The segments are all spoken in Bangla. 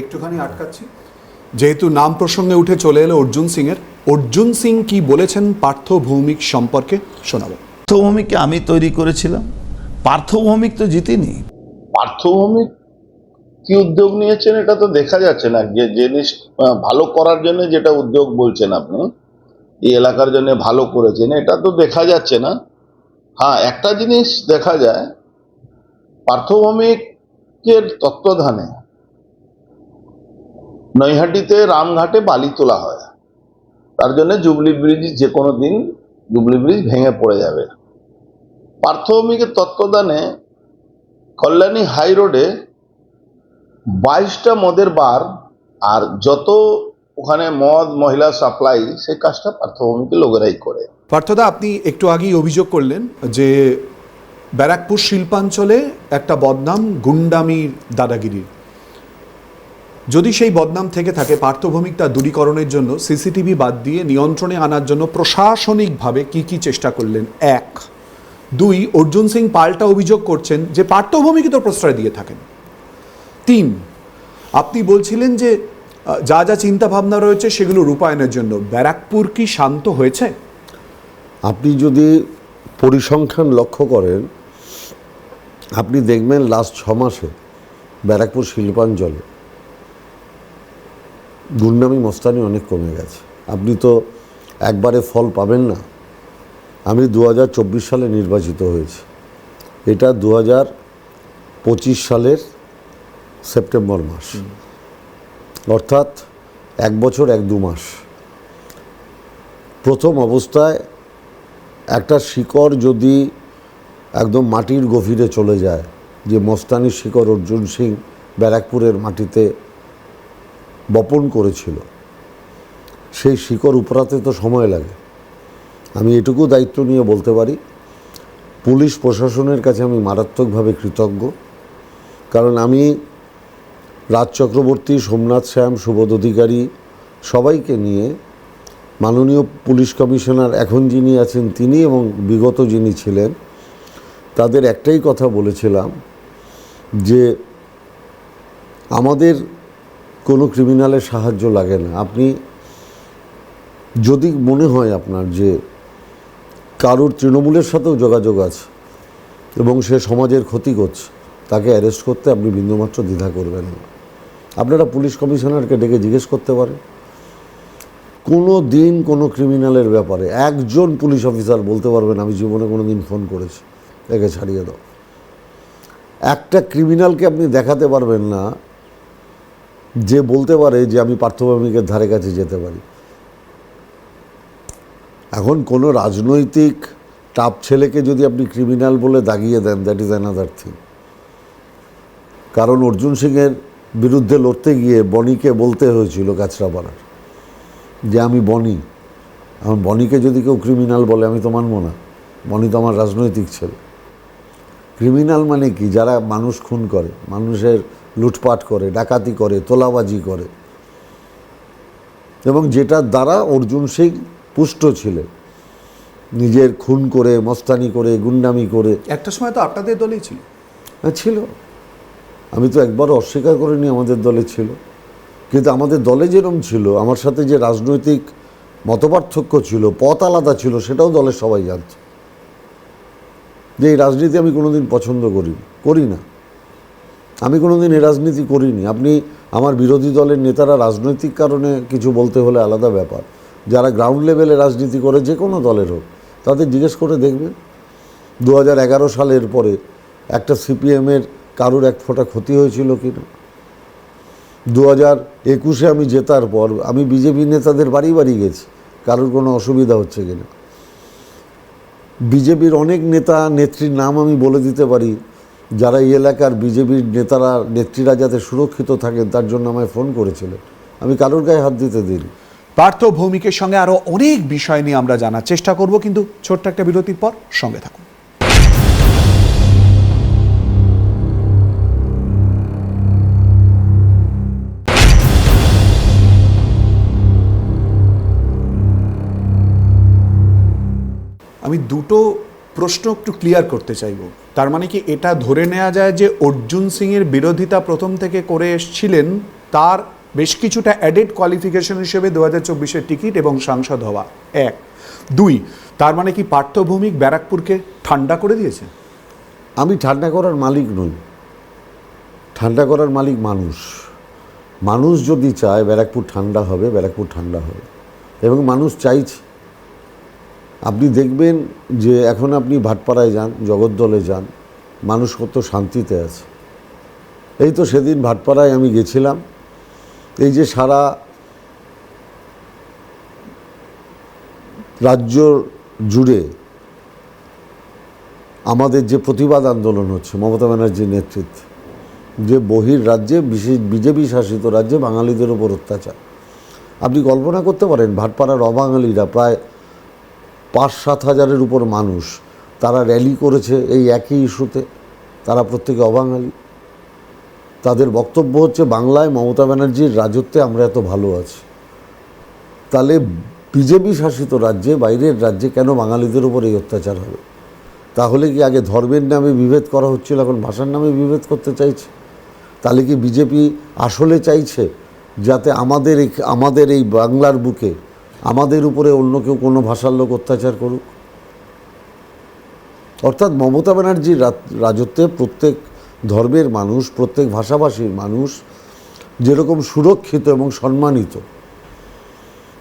একটুখানি আটকাচ্ছি। যেহেতু নাম প্রসঙ্গে উঠে চলে এলো অর্জুন সিংয়ের অর্জুন সিং কি বলেছেন পার্থ ভৌমিক সম্পর্কে শোনাবো। পার্থভৌমিককে আমি তৈরি করেছিলাম। পার্থভৌমিক তো জিতিনি। পার্থভূমিক কি উদ্যোগ নিয়েছেন এটা তো দেখা যাচ্ছে না। যে জিনিস ভালো করার জন্য যেটা উদ্যোগ বলছেন আপনি এই এলাকার জন্য ভালো করেছেন এটা তো দেখা যাচ্ছে না। হ্যাঁ একটা জিনিস দেখা যায় পার্থভৌমিকের তত্ত্বাবধানে নৈহাটিতে রামঘাটে বালি তোলা হয়। তার জন্য জুবলি ব্রিজ যে কোনো দিন জুবলি ব্রিজ ভেঙে পড়ে যাবে। পার্থভৌমিকের তত্ত্বাবধানে কল্যাণী হাই রোডে বাইশটা মদের বার আর যত ওখানে মদ, মহিলা সাপ্লাই, সেই কাজটা পার্থভূমিকে লোকেরাই করে। পার্থদা, আপনি একটু আগেই অভিযোগ করলেন যে ব্যারাকপুর শিল্পাঞ্চলে একটা বদনাম গুন্ডামির দাদাগিরির। যদি সেই বদনাম থেকে থাকে পার্থভৌমিক তা দূরীকরণের জন্য সিসিটিভি বাদ দিয়ে নিয়ন্ত্রণে আনার জন্য প্রশাসনিকভাবে কি কি চেষ্টা করলেন? এক। দুই, অর্জুন সিং পাল্টা অভিযোগ করছেন যে পার্থভৌমিকই তো প্রশ্রয় দিয়ে থাকেন। তিন, আপনি বলছিলেন যে যা যা চিন্তা ভাবনা রয়েছে সেগুলো রূপায়ণের জন্য। ব্যারাকপুর কি শান্ত হয়েছে? আপনি যদি পরিসংখ্যান লক্ষ্য করেন, আপনি দেখবেন লাস্ট ছ মাসে ব্যারাকপুর শিল্পাঞ্চলে গুন্ডামি মস্তানি অনেক কমে গেছে। আপনি তো একবারে ফল পাবেন না। আমি দু হাজার চব্বিশ সালে নির্বাচিত হয়েছি। এটা দু পঁচিশ সালের সেপ্টেম্বর মাস। অর্থাৎ এক বছর, এক দু মাস। প্রথম অবস্থায় একটা শিকড় যদি একদম মাটির গভীরে চলে যায়, যে মস্তানির শিকড় অর্জুন সিং ব্যারাকপুরের মাটিতে বপন করেছিল। সেই শিকড় উপরাতে তো সময় লাগে। আমি এটুকু দায়িত্ব নিয়ে বলতে পারি, পুলিশ প্রশাসনের কাছে আমি মারাত্মকভাবে কৃতজ্ঞ। কারণ আমি রাজ চক্রবর্তী, সোমনাথ শ্যাম, সুবোধ অধিকারী সবাইকে নিয়ে মাননীয় পুলিশ কমিশনার এখন যিনি আছেন তিনি এবং বিগত যিনি ছিলেন, তাদের একটাই কথা বলেছিলাম যে আমাদের কোনো ক্রিমিনালের সাহায্য লাগে না। আপনি যদি মনে হয় আপনার যে কারোর তৃণমূলের সাথেও যোগাযোগ আছে এবং সে সমাজের ক্ষতি করছে, তাকে অ্যারেস্ট করতে আপনি বিন্দুমাত্র দ্বিধা করবেন না। আপনারা পুলিশ কমিশনারকে ডেকে জিজ্ঞেস করতে পারেন। কোনো দিন কোনো ক্রিমিনালের ব্যাপারে একজন পুলিশ অফিসার বলতে পারবেন, আমি জীবনে কোনো দিন ফোন করেছি, একে ছাড়িয়ে দাও। একটা ক্রিমিনালকে আপনি দেখাতে পারবেন না যে বলতে পারে যে আমি পার্থভূমিকের ধারে কাছে যেতে পারি। এখন কোনো রাজনৈতিক টাপ ছেলেকে যদি আপনি ক্রিমিনাল বলে দাগিয়ে দেন দ্যাট ইজ অ্যানাদার থিং কারণ অর্জুন সিংয়ের বিরুদ্ধে লড়তে গিয়ে বনিকে বলতে হয়েছিল কাছড়াপাড়ার যে আমি বনি আমার বনিকে যদি কেউ ক্রিমিনাল বলে, আমি তো মানব না। বনি তো আমার রাজনৈতিক ছেলে। ক্রিমিনাল মানে কি? যারা মানুষ খুন করে, মানুষের লুটপাট করে ডাকাতি করে তোলাবাজি করে। এবং যেটার দ্বারা অর্জুন সিং পুষ্ট ছিলেন। নিজের খুন করে মস্তানি করে গুন্ডামি করে। একটা সময় তো আপনাদের দলেই ছিল। হ্যাঁ ছিল। আমি তো একবারও অস্বীকার করিনি আমাদের দলে ছিল। কিন্তু আমাদের দলে যেরম ছিল আমার সাথে যে রাজনৈতিক মতপার্থক্য ছিল পথ আলাদা ছিল সেটাও দলের সবাই জানত। যে এই রাজনীতি আমি কোনোদিন পছন্দ করি করি না। আমি কোনোদিন এই রাজনীতি করিনি। আপনি আমার বিরোধী দলের নেতারা রাজনৈতিক কারণে কিছু বলতে হলে আলাদা ব্যাপার। যারা গ্রাউন্ড লেভেলে রাজনীতি করে, যে কোনো দলের হোক, তাদের জিজ্ঞেস করে দেখবেন। দু হাজার এগারো সালের পরে একটা সিপিএমের কারোর এক ফোঁটা ক্ষতি হয়েছিল কি না দু হাজার একুশে আমি জেতার পর আমি বিজেপি নেতাদের বাড়ি বাড়ি গেছি। কারোর কোনো অসুবিধা হচ্ছে কিনা। বিজেপির অনেক নেতা, নেত্রীর নাম আমি বলে দিতে পারি। যারা এই এলাকার বিজেপির নেতারা, নেত্রীরা যাতে সুরক্ষিত থাকেন, তার জন্য আমায় ফোন করেছিলেন আমি কারোর গায়ে হাত দিতে দিই পার্থ ভৌমিকের সঙ্গে আরও অনেক বিষয় নিয়ে আমরা জানার চেষ্টা করব, কিন্তু ছোট্ট একটা বিরতির পর সঙ্গে থাকুন। আমি দুটো প্রশ্ন একটু ক্লিয়ার করতে চাইব। তার মানে কি এটা ধরে নেওয়া যায় যে অর্জুন সিংয়ের বিরোধিতা প্রথম থেকে করে এসছিলেন, তার বেশ কিছুটা অ্যাডেড কোয়ালিফিকেশন হিসেবে দু হাজার চব্বিশের টিকিট এবং সাংসদ হওয়া। এক। দুই, তার মানে কি পার্থভৌমিক ব্যারাকপুরকে ঠান্ডা করে দিয়েছে? আমি ঠান্ডা করার মালিক নই। ঠান্ডা করার মালিক মানুষ। মানুষ যদি চায় ব্যারাকপুর ঠান্ডা হবে, ব্যারাকপুর ঠান্ডা হবে। এবং মানুষ চাইছে। আপনি দেখবেন যে এখন আপনি ভাটপাড়ায় যান, জগদ্দলে যান, মানুষ কত শান্তিতে আছে। এই তো সেদিন ভাটপাড়ায় আমি গেছিলাম। এই যে সারা রাজ্য জুড়ে আমাদের যে প্রতিবাদ আন্দোলন হচ্ছে, মমতা ব্যানার্জির নেতৃত্বে, যে বহির রাজ্যে, বিশেষ বিজেপি শাসিত রাজ্যে বাঙালিদের ওপর অত্যাচার। আপনি কল্পনা করতে পারেন, ভাটপাড়ার অবাঙালিরা প্রায় পাঁচ সাত হাজারের উপর মানুষ, তারা র্যালি করেছে এই একই ইস্যুতে, তারা প্রত্যেকে অবাঙালি। তাদের বক্তব্য হচ্ছে, বাংলায় মমতা ব্যানার্জির রাজত্বে আমরা এত ভালো আছি। তাহলে বিজেপি শাসিত রাজ্যে, বাইরের রাজ্যে কেন বাঙালিদের উপর এই অত্যাচার হবে? তাহলে কি আগে ধর্মের নামে বিভেদ করা হচ্ছিল, এখন ভাষার নামে বিভেদ করতে চাইছে? তাহলে কি বিজেপি আসলে চাইছে, যাতে আমাদের আমাদের এই বাংলার বুকে আমাদের উপরে অন্য কেউ কোনো ভাষার লোক অত্যাচার করুক। অর্থাৎ মমতা ব্যানার্জির রাজত্বে প্রত্যেক ধর্মের মানুষ, প্রত্যেক ভাষাভাষীর মানুষ যেরকম সুরক্ষিত এবং সম্মানিত।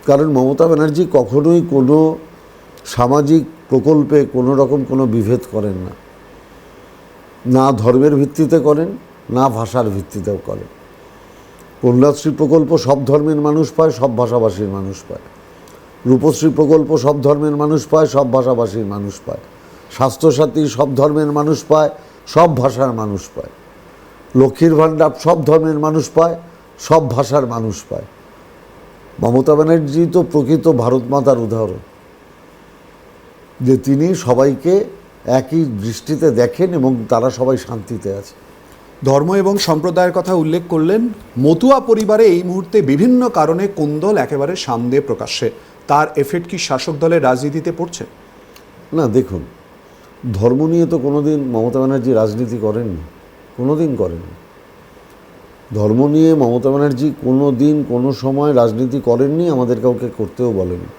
কারণ মমতা ব্যানার্জি কখনোই কোনো সামাজিক প্রকল্পে কোনো রকম কোনো বিভেদ করেন না। না ধর্মের ভিত্তিতে করেন, না ভাষার ভিত্তিতেও করেন। কন্যাশ্রী প্রকল্প সব ধর্মের মানুষ পায়, সব ভাষাভাষীর মানুষ পায়। রূপশ্রী প্রকল্প সব ধর্মের মানুষ পায়, সব ভাষাভাষীর মানুষ পায়। স্বাস্থ্যসাথী সব ধর্মের মানুষ পায়, সব ভাষার মানুষ পায়। লক্ষ্মীর ভাণ্ডার সব ধর্মের মানুষ পায়, সব ভাষার মানুষ পায়। মমতা ব্যানার্জি তো প্রকৃত ভারত মাতার উদাহরণ। যে তিনি সবাইকে একই দৃষ্টিতে দেখেন এবং তারা সবাই শান্তিতে আছে। ধর্ম এবং সম্প্রদায়ের কথা উল্লেখ করলেন, মতুয়া পরিবারে এই মুহূর্তে বিভিন্ন কারণে কোন্দল একেবারে সামনে প্রকাশ্যে। তার এফেক্ট কি শাসক দলের রাজনীতিতে পড়ছে? না, দেখুন, ধর্ম নিয়ে তো কোনোদিন মমতা ব্যানার্জি রাজনীতি করেননি কোনো দিন করেননি। ধর্ম নিয়ে মমতা ব্যানার্জি কোনো দিন কোনো সময় রাজনীতি করেননি, আমাদের কাউকে করতেও বলেনি